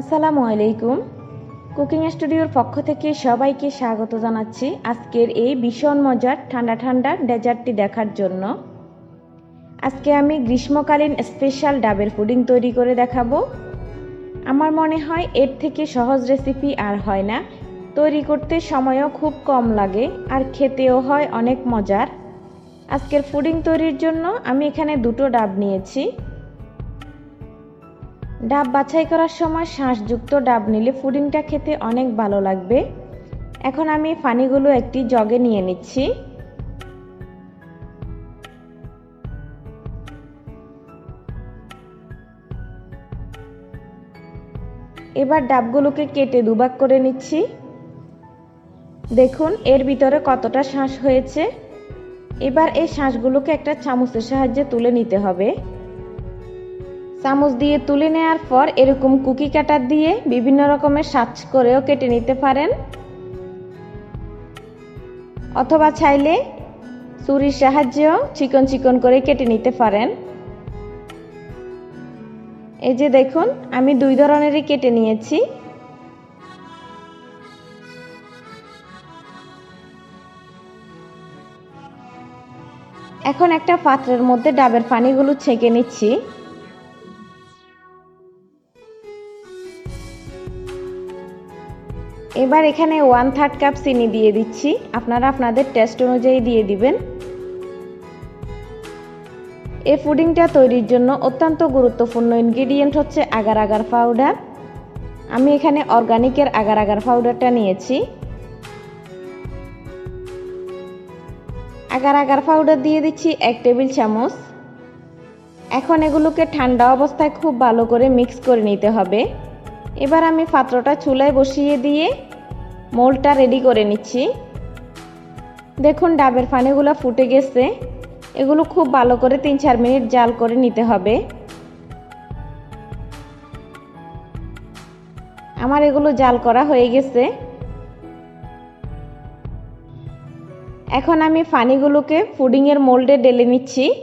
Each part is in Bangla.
আসসালামু আলাইকুম। কুকিং স্টুডিওর পক্ষ থেকে সবাইকে স্বাগত জানাচ্ছি আজকের এই ভীষণ মজার ঠান্ডা ঠান্ডা ডেজার্টটি দেখার জন্য। আজকে আমি গ্রীষ্মকালীন স্পেশাল ডাবের পুডিং তৈরি করে দেখাবো। আমার মনে হয় এর থেকে সহজ রেসিপি আর হয় না। তৈরি করতে সময়ও খুব কম লাগে আর খেতেও হয় অনেক মজার। আজকের পুডিং তৈরির জন্য আমি এখানে দুটো ডাব নিয়েছি। ডাব বাছাই করার সময় শাঁসযুক্ত ডাব নিলে পুডিংটা খেতে অনেক ভালো লাগবে। এখন আমি পানিগুলো একটি জগে নিয়ে নিচ্ছি। এবার ডাবগুলোকে কেটে দুভাগ করে নিচ্ছি। দেখুন, এর ভিতরে কতটা শ্বাস হয়েছে। এবার এই শ্বাসগুলোকে একটা চামচের সাহায্যে তুলে নিতে হবে। চামচ দিয়ে তুলে নেওয়ার পর এরকম কুকি কাটার দিয়ে বিভিন্ন রকমের সাজ করেও কেটে নিতে পারেন। অথবা চাইলে ছুরির সাহায্যেও চিকন চিকন করে কেটে নিতে পারেন। এই যে দেখুন, আমি দুই ধরনেরই কেটে নিয়েছি। এখন একটা পাত্রের মধ্যে ডাবের পানিগুলো ছেঁকে নিচ্ছি। এবার এখানে ওয়ান থার্ড কাপ চিনি দিয়ে দিচ্ছি। আপনারা আপনাদের টেস্ট অনুযায়ী দিয়ে দিবেন। এই পুডিংটা তৈরির জন্য অত্যন্ত গুরুত্বপূর্ণ ইনগ্রিডিয়েন্ট হচ্ছে আগার আগার পাউডার আমি এখানে অর্গানিকের আগার আগার পাউডারটা নিয়েছি। আগার আগার পাউডার দিয়ে দিচ্ছি এক টেবিল চামচ। এখন এগুলোকে ঠান্ডা অবস্থায় খুব ভালো করে মিক্স করে নিতে হবে। এবার আমি পাত্রটা চুলায় বসিয়ে দিয়ে মোলটা রেডি করে নিচ্ছি। দেখুন, ডাবের পানিগুলো ফুটে গেছে। এগুলো খুব ভালো করে তিন চার মিনিট জাল করে নিতে হবে। আমার এগুলো জাল করা হয়ে গেছে। এখন আমি পানিগুলোকে ফুডিংয়ের মোল্ডে ডেলে নিচ্ছি।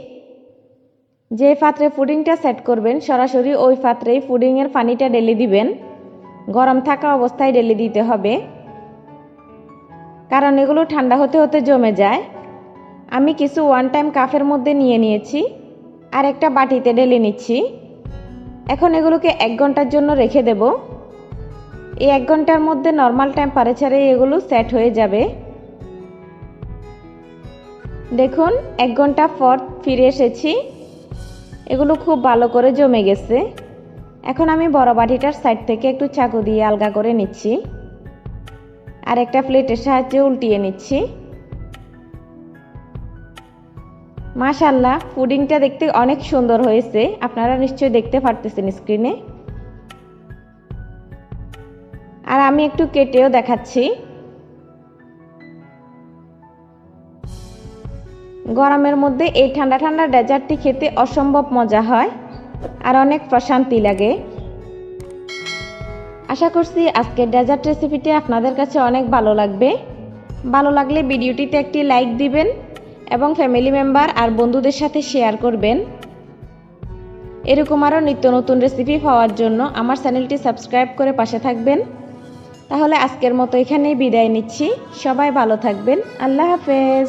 যে পাত্রে ফুডিংটা সেট করবেন, সরাসরি ওই পাত্রেই ফুডিংয়ের পানিটা ডেলে দিবেন। গরম থাকা অবস্থায় ডেলে দিতে হবে। কারণ এগুলো ঠান্ডা হতে হতে জমে যায়। আমি কিছু ওয়ান টাইম কাফের মধ্যে নিয়ে নিয়েছি আর একটা বাটিতে ঢেলে নিচ্ছি। এখন এগুলোকে এক ঘণ্টার জন্য রেখে দেব। এই এক ঘণ্টার মধ্যে নর্মাল টেম্পারেচারে এগুলো সেট হয়ে যাবে। দেখুন, এক ঘণ্টা পর ফিরে এসেছি। এগুলো খুব ভালো করে জমে গেছে। এখন আমি বড় বাটিটার সাইড থেকে একটু চাকু দিয়ে আলগা করে নিচ্ছি। আর একটা প্লেটের সাহায্যে উল্টিয়ে নিচ্ছি। মাশাল্লাহ পুডিংটা দেখতে অনেক সুন্দর হয়েছে। আপনারা নিশ্চয়ই দেখতে পারতেছেন স্ক্রিনে। আর আমি একটু কেটেও দেখাচ্ছি। গরমের মধ্যে এই ঠান্ডা ঠান্ডা ডেজার্টটি খেতে অসম্ভব মজা হয় আর অনেক প্রশান্তি লাগে। আশা করছি আজকের ডেজার্ট রেসিপিটি আপনাদের কাছে অনেক ভালো লাগবে। ভালো লাগলে ভিডিওটিতে একটি লাইক দিবেন এবং ফ্যামিলি মেম্বার আর বন্ধুদের সাথে শেয়ার করবেন। এরকম আরও নিত্য নতুন রেসিপি পাওয়ার জন্য আমার চ্যানেলটি সাবস্ক্রাইব করে পাশে থাকবেন। তাহলে আজকের মতো এখানেই বিদায় নিচ্ছি। সবাই ভালো থাকবেন। আল্লাহ হাফেজ।